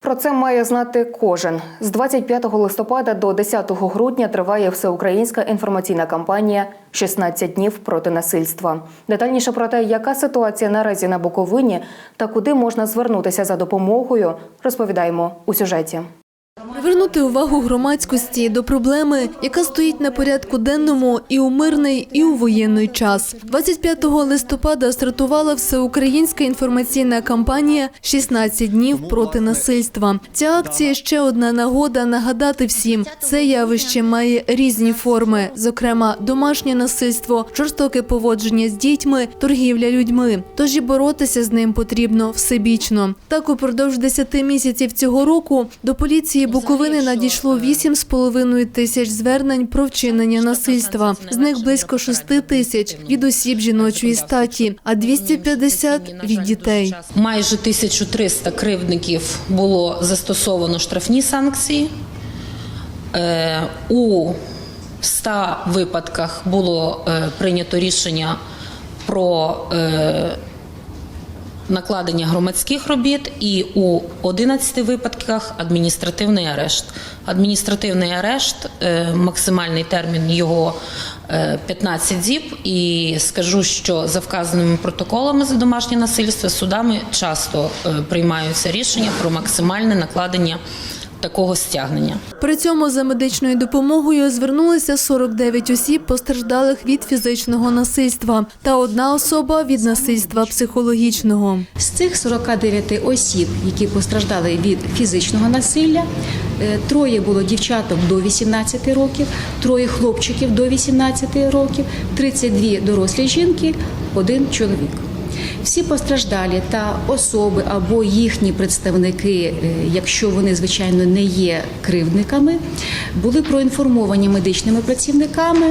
Про це має знати кожен. З 25 листопада до 10 грудня триває всеукраїнська інформаційна кампанія «16 днів проти насильства. Детальніше про те, яка ситуація наразі на Буковині та куди можна звернутися за допомогою, розповідаємо у сюжеті. Привернути увагу громадськості до проблеми, яка стоїть на порядку денному і у мирний, і у воєнний час. 25 листопада стартувала всеукраїнська інформаційна кампанія «16 днів проти насильства. Ця акція ще одна нагода нагадати всім, це явище має різні форми, зокрема домашнє насильство, жорстоке поводження з дітьми, торгівля людьми. Тож і боротися з ним потрібно всебічно. Так, упродовж 10 місяців цього року до поліції Буковини надійшло 8,5 тисяч звернень про вчинення насильства. З них близько 6 тисяч від осіб жіночої статі, а 250 – від дітей. Майже 1300 кривдників було застосовано штрафні санкції. Е, У 100 випадках було е, прийнято рішення про е, накладення громадських робіт, і у 11 випадках адміністративний арешт. Адміністративний арешт, е, максимальний термін його е, 15 діб. І скажу, що за вказаними протоколами за домашнє насильство судами часто е, приймаються рішення про максимальне накладення такого стягнення. При цьому за медичною допомогою звернулися 49 осіб, постраждалих від фізичного насильства, та одна особа від насильства психологічного. З цих 49 осіб, які постраждали від фізичного насилля, е, троє було дівчаток до 18 років, троє хлопчиків до 18 років, 32 дорослі жінки, один чоловік. Всі постраждалі та особи або їхні представники, е, якщо вони звичайно не є кривдниками, були проінформовані медичними працівниками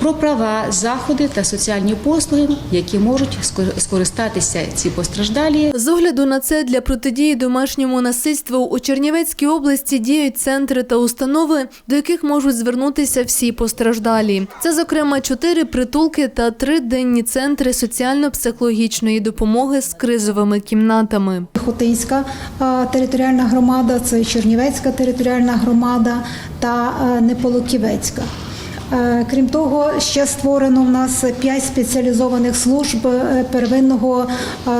про права, заходи та соціальні послуги, які можуть скор- скористатися ці постраждалі З огляду на це для протидії домашньому насильству у Чернівецькій області діють центри та установи, до яких можуть звернутися всі постраждалі. Це, зокрема, чотири притулки та три денні центри соціально-психологічної допомоги з кризовими кімнатами. Хотинська е, територіальна громада, це Чернівецька територіальна громада та е, Неполуківецька. Е, Крім того, ще створено в нас п'ять спеціалізованих служб е, первинного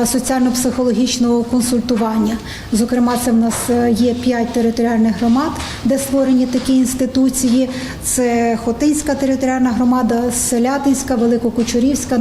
е, соціально-психологічного консультування. Зокрема, це в нас е, є п'ять територіальних громад, де створені такі інституції. Це Хотинська територіальна громада, Селятинська, Великокучурівська, е,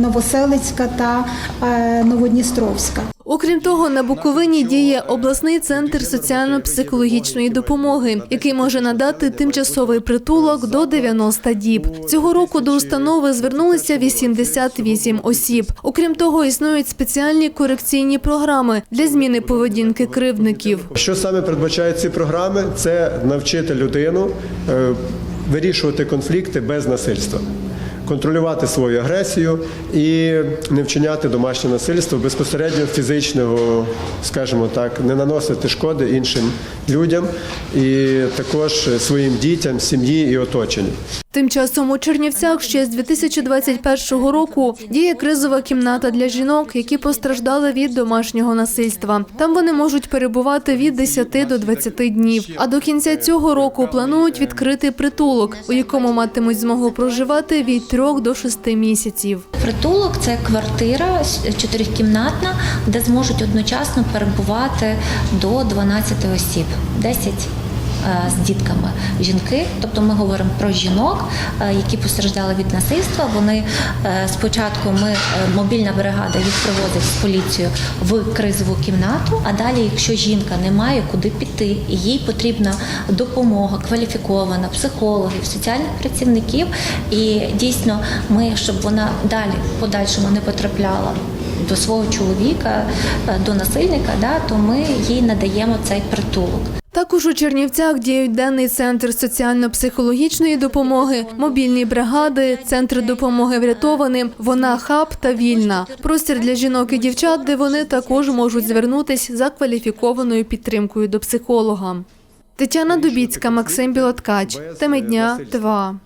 Новоселицька та е, Новодністровська. Окрім того, на Буковині діє обласний центр соціально-психологічної допомоги, який може надати тимчасовий притулок до 90 діб. Цього року до установи звернулися 88 осіб. Окрім того, існують спеціальні корекційні програми для зміни поведінки кривдників. Що саме передбачають ці програми? Це навчити людину е, вирішувати конфлікти без насильства, контролювати свою агресію і не вчиняти домашнє насильство безпосередньо фізичного, скажімо так, не наносити шкоди іншим людям і також своїм дітям, сім'ї і оточенню. Тим часом у Чернівцях ще з 2021 року діє кризова кімната для жінок, які постраждали від домашнього насильства. Там вони можуть перебувати від 10 до 20 днів. А до кінця цього року планують відкрити притулок, у якому матимуть змогу проживати від 3 до 6 місяців. Притулок це квартира чотирикімнатна, де зможуть одночасно перебувати до 12 осіб, 10 е, з дітками жінки. Тобто ми говоримо про жінок, е, які постраждали від насильства. Вони е, спочатку ми е, мобільна бригада їх привозить з поліцією в кризову кімнату. А далі, якщо жінка не має куди піти, і їй потрібна допомога кваліфікована, психологів, соціальних працівників. І дійсно, ми, щоб вона далі подальшому не потрапляла. До свого чоловіка, е, до насильника, да, то ми їй надаємо цей притулок. Також у Чернівцях діють денний центр соціально-психологічної допомоги, мобільні бригади, центр допомоги врятованим, вона хаб та вільна. Простір для жінок і дівчат, де вони також можуть звернутись за кваліфікованою підтримкою до психолога. Тетяна Дубіцька, Максим Білоткач. Теми дня 2.